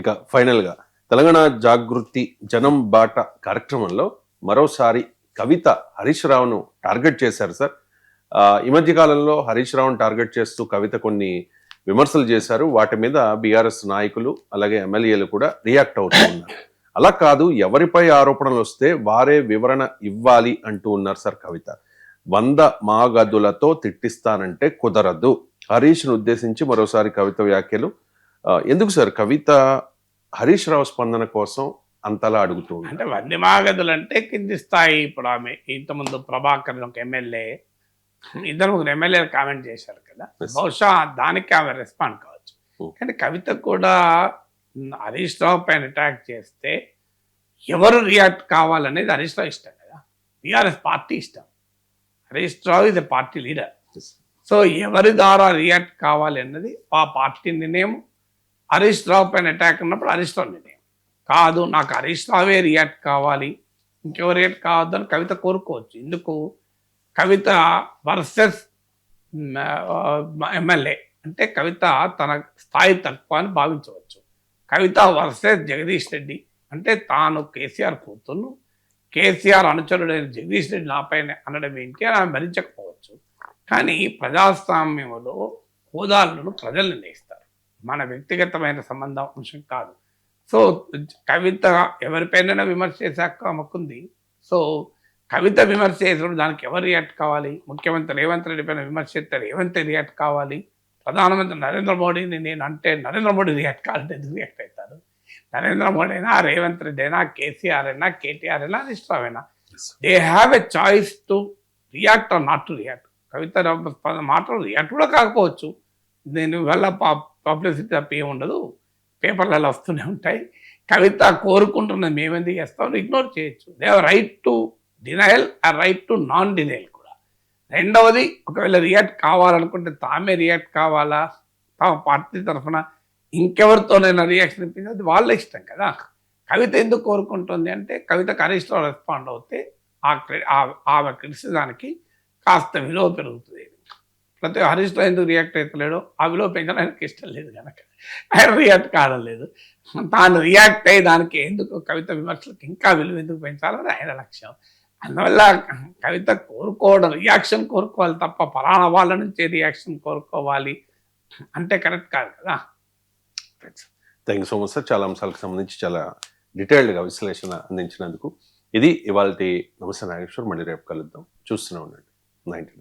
ఇక ఫైనల్గా తెలంగాణ జాగృతి జనం బాట కార్యక్రమంలో మరోసారి కవిత హరీష్ రావును టార్గెట్ చేశారు సార్. ఈ మధ్య కాలంలో హరీష్ రావును టార్గెట్ చేస్తూ కవిత కొన్ని విమర్శలు చేశారు. వాటి మీద బీఆర్ఎస్ నాయకులు అలాగే ఎమ్మెల్యేలు కూడా రియాక్ట్ అవుతూ ఉన్నారు. అలా కాదు ఎవరిపై ఆరోపణలు వస్తే వారే వివరణ ఇవ్వాలి అంటూ ఉన్నారు సార్ కవిత. వంద మాగదులతో తిట్టిస్తానంటే కుదరదు. హరీష్ను ఉద్దేశించి మరోసారి కవిత వ్యాఖ్యలు ఎందుకు సార్ కవిత హరీష్ రావు స్పందన కోసం అంతలా అడుగుతూ? అంటే వంది మాగదులు అంటే కింది స్థాయి ఇప్పుడు ఆమె ఇంతకుముందు ప్రభాకర్ ఒక ఎమ్మెల్యే ఇద్దరు ముగ్గురు ఎమ్మెల్యేలు కామెంట్ చేశారు కదా. బహుశా దానికి ఆమె రెస్పాండ్ కావచ్చు Hmm. కానీ కవిత కూడా హరీష్ రావు పైన అటాక్ చేస్తే ఎవరు రియాక్ట్ కావాలనేది హరీష్ రావు ఇష్టం కదా బీఆర్ఎస్ పార్టీ ఇష్టం హరీష్ రావు ఇది పార్టీ లీడర్. సో ఎవరి ద్వారా రియాక్ట్ కావాలి అన్నది ఆ పార్టీ నిర్ణయం హరీష్ రావు పైన అటాక్ ఉన్నప్పుడు హరీష్ రావు నిర్ణయం కాదు నాకు హరీష్ రావే రియాక్ట్ కావాలి. ఇంకెవరు రియాక్ట్ కావద్దని కవిత కోరుకోవచ్చు. ఎందుకు? Kavitha versus MLA. అంటే కవిత తన స్థాయి తక్కువ అని భావించవచ్చు. కవిత వర్సెస్ జగదీష్ రెడ్డి. అంటే తాను కేసీఆర్ కూతురు కేసీఆర్ అనుచరుడైన జగదీష్ రెడ్డి నాపైన అనడం ఏంటి అని ఆమె భరించకపోవచ్చు. కానీ ప్రజాస్వామ్యంలో హోదాలను ప్రజలు నిర్ణయిస్తారు. మన వ్యక్తిగతమైన సంబంధం అంశం కాదు. సో కవిత ఎవరిపైన విమర్శ చేశాక ఆమెకుంది. సో కవిత విమర్శ చేసినప్పుడు దానికి ఎవరు రియాక్ట్ కావాలి? ముఖ్యమంత్రి రేవంత్ రెడ్డి పైన విమర్శ చేస్తే రేవంత్ రియాక్ట్ కావాలి? ప్రధానమంత్రి నరేంద్ర మోడీని నేను అంటే నరేంద్ర మోడీ రియాక్ట్ కావాలంటే ఎందుకు రియాక్ట్ అవుతారు? నరేంద్ర మోడీ అయినా రేవంత్ రెడ్డి అయినా కేసీఆర్ అయినా కేటీఆర్ అయినా హరీష్ అయినా they have a choice to react or not to react Kavitha మాటలు రియాక్ట్ కూడా కాకపోవచ్చు. నేను వల్ల పబ్లిసిటీ తప్ప ఏమి ఉండదు. పేపర్లలో వస్తూనే ఉంటాయి. కవిత కోరుకుంటున్నది మేమెందుకు చేస్తాం ఇగ్నోర్ చేయొచ్చు. దే రైట్ టు డినయల్ ఆ రైట్ టు నాన్ డినయల్ కూడా. రెండవది ఒకవేళ రియాక్ట్ కావాలనుకుంటే తామే రియాక్ట్ కావాలా? తమ పార్టీ తరఫున ఇంకెవరితోనైనా రియాక్షన్ ఇప్పింది అది వాళ్ళ ఇష్టం కదా. కవిత ఎందుకు కోరుకుంటుంది అంటే కవిత కనిష్టం రెస్పాండ్ అవుతే ఆ క్రి- ఆ- ఆమె క్రిటిసిజానికి కాస్త విలువ పెరుగుతుంది. ప్రతి హరీష్ రావు ఎందుకు రియాక్ట్ అవుతలేడు ఆ విలువ పెంచడం ఆయనకి ఇష్టం లేదు కనుక. ఆయన రియాక్ట్ కావడం లేదు. తాను రియాక్ట్ అయ్యి దానికి ఎందుకు కవిత విమర్శలకు ఇంకా విలువ ఎందుకు పెంచాలని ఆయన లక్ష్యం. అందువల్ల కవిత కోరుకోవడం రియాక్షన్ కోరుకోవాలి తప్ప పలానా వాళ్ళ నుంచి రియాక్షన్ కోరుకోవాలి అంటే కరెక్ట్ కాదు కదా. Thank you so much sir చాలా అంశాలకు సంబంధించి చాలా డీటెయిల్డ్గా విశ్లేషణ అందించినందుకు. ఇది ఇవాళ నమస్తే నాగేశ్వర్ మళ్ళీ రేపు కలుద్దాం. చూస్తూనే ఉండండి. నైన్టీ